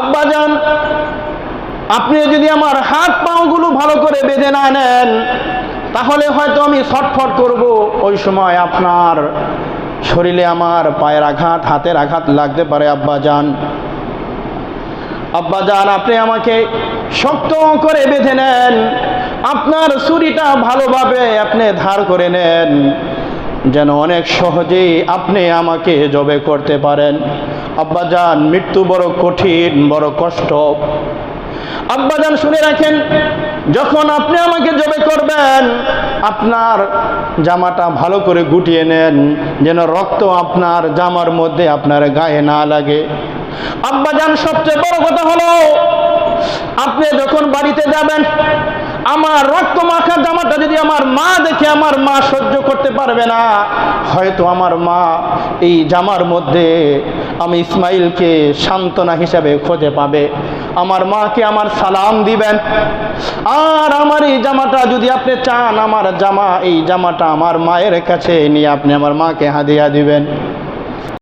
আব্বাজান আপনি যদি আমার হাত পাগুলো ভালো করে বেঁধে না নেন, তাহলে হয়তো আমি ছটফট করব। ওই সময় আপনার শরীরে আমার পায়ের আঘাত, হাতের আঘাত লাগতে পারে আব্বাজান। আব্বাজান, আপনি আমাকে শক্ত করে বেঁধে নেন। আপনার ছুরিটা ভালোভাবে আপনি ধার করে নেন। যেন অনেক সহজেই আপনি আমাকে জবে করতে পারেন। আব্বাজান মৃত্যু বড় কঠিন, বড় কষ্ট। আব্বাজান শুনে রাখেন, যখন আপনি আমাকে জবে করবেন, আপনার জামাটা ভালো করে গুটিয়ে নেন, যেন রক্ত আপনার জামার মধ্যে আপনার গায়ে না লাগে। আব্বাজান সবচেয়ে বড় কথা হলো, আপনি যখন বাড়িতে যাবেন, আমার রক্ত মাখা জামাটা যদি আমার আমার মা সহ্য করতে পারবে না। হয়তো আমার মা এই জামার মধ্যে আমি ইসমাইলকে সান্ত্বনা হিসাবে খুঁজে পাবে। আমার মাকে আমার সালাম দিবেন। আর আমার এই জামাটা যদি আপনি চান, আমার জামা, এই জামাটা আমার মায়ের কাছে নিয়ে আপনি আমার মাকে হাদিয়া দিবেন।